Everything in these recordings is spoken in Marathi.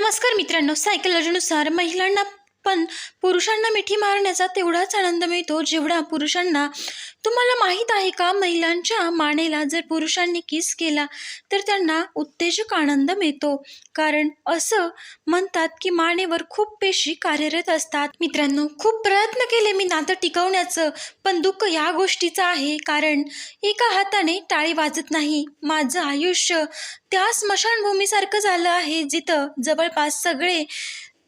नमस्कार मित्रांनो सायकलॉजीनुसार महिलांना पण पुरुषांना मिठी मारण्याचा तेवढाच आनंद मिळतो जेवढा पुरुषांना. तुम्हाला माहीत आहे का महिलांच्या मानेला जर पुरुषांनी किस केला तर त्यांना उत्तेजक आनंद मिळतो. कारण असं म्हणतात की मानेवर खूप पेशी कार्यरत असतात. मित्रांनो खूप प्रयत्न केले मी नातं टिकवण्याचं पण दुःख या गोष्टीचं आहे. कारण एका हाताने टाळी वाजत नाही. माझं आयुष्य त्या स्मशानभूमीसारखं झालं आहे जिथं जवळपास सगळे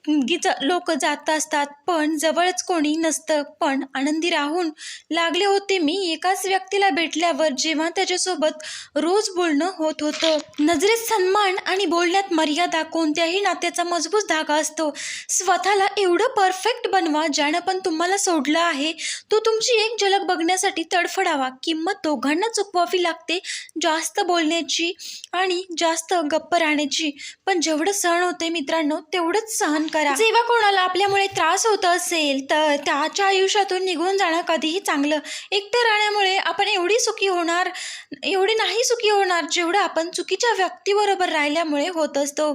गीत लोक जात असतात पण जवळच कोणी नसतं. पण आनंदी राहून लागले होते मी एकाच व्यक्तीला भेटल्यावर जेव्हा त्याच्यासोबत रोज बोलणं होत होतं. नजरेत सन्मान आणि बोलण्यात मर्यादा कोणत्याही नात्याचा मजबूत धागा असतो. स्वतःला एवढं परफेक्ट बनवा ज्यानं पण तुम्हाला सोडलं आहे. तो तुमची एक झलक बघण्यासाठी तडफडावा. किंमत दोघांना चुकवावी लागते जास्त बोलण्याची आणि जास्त गप्प राहण्याची. पण जेवढं सहन होते मित्रांनो तेवढंच सहन करा. जेव्हा कोणाला आपल्यामुळे त्रास होत असेल तर त्याच्या आयुष्यातून निघून जाणं कधीही चांगलं. एकटं राहण्यामुळे आपण एवढी सुखी होणार एवढी नाही सुखी होणार जेवढं आपण चुकीच्या व्यक्तीबरोबर राहिल्यामुळे होत असतो.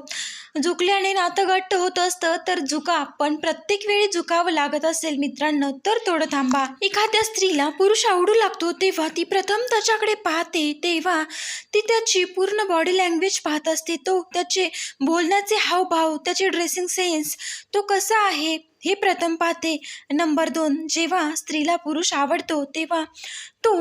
झुकल्याने नातं घट्ट होत असतं तर झुका. पण प्रत्येक वेळी झुकावं लागत असेल मित्रांनो तर थोडं थांबा. एखाद्या स्त्रीला पुरुष आवडू लागतो तेव्हा ती प्रथम त्याच्याकडे पाहते. तेव्हा ती त्याची पूर्ण बॉडी लँग्वेज पाहत असते. तो त्याचे बोलण्याचे हावभाव त्याचे ड्रेसिंग सेन्स तो कसा आहे हे प्रथम पाहते. नंबर दोन जेव्हा स्त्रीला पुरुष आवडतो तेव्हा तो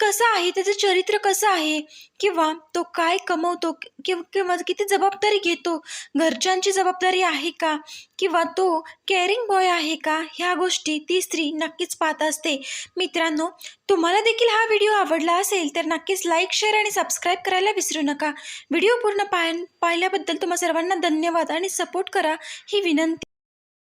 कसा आहे? त्याचं चरित्र कसं आहे? किंवा तो काय कमवतो? किंवा किंवा किती जबाबदारी घेतो? घरच्यांची जबाबदारी आहे का? किंवा तो केअरिंग बॉय आहे का? ह्या गोष्टी ती स्त्री नक्कीच पाहत असते. मित्रांनो तुम्हाला देखील हा व्हिडिओ आवडला असेल तर नक्कीच लाईक शेअर आणि सबस्क्राईब करायला विसरू नका. व्हिडिओ पूर्ण पाह पाहिल्याबद्दल तुम्हा सर्वांना धन्यवाद आणि सपोर्ट करा ही विनंती.